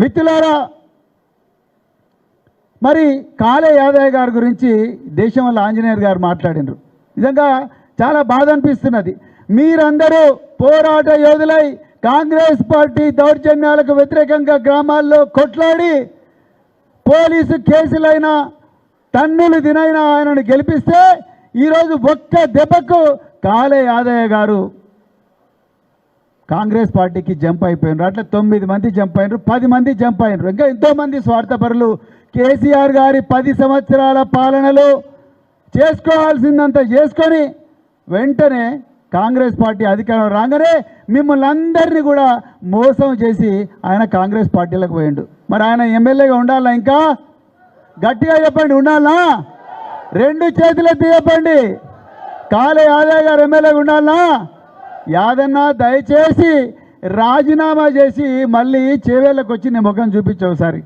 మిత్రులారా మరి కాలే యాదయ్య గారి గురించి దేశంలో ఆంజనేయర్ గారు మాట్లాడినరు. నిజంగా చాలా బాధ అనిపిస్తున్నది. మీరందరూ పోరాట యోధులై కాంగ్రెస్ పార్టీ దౌర్జన్యాలకు వ్యతిరేకంగా గ్రామాల్లో కొట్లాడి పోలీసు కేసులైన తన్నులు తినైనా ఆయనను గెలిపిస్తే ఈరోజు ఒక్క దెబ్బకు కాలే యాదయ్య గారు కాంగ్రెస్ పార్టీకి జంప్ అయిపోయినారు. అట్లా తొమ్మిది మంది జంప్ అయినారు పది మంది జంప్ అయినారు. ఇంకా ఎంతోమంది స్వార్థపరులు. కేసీఆర్ గారి పది సంవత్సరాల పాలనలో చేసుకోవాల్సిందంతా చేసుకొని వెంటనే కాంగ్రెస్ పార్టీ అధికారం రాగానే మిమ్మల్ని అందరినీ కూడా మోసం చేసి ఆయన కాంగ్రెస్ పార్టీలకు పోయిండు. మరి ఆయన ఎమ్మెల్యేగా ఉండాలా ఇంకా? గట్టిగా చెప్పండి ఉండాలా? రెండు చేతులెత్తి చెప్పండి. కాలే యాదవ్ గారు ఎమ్మెల్యేగా ఉండాలా? యాదన్న దయచేసి రాజీనామా చేసి మళ్ళీ చేవేళ్ళకు వచ్చి నీ ముఖం చూపించు ఒకసారి.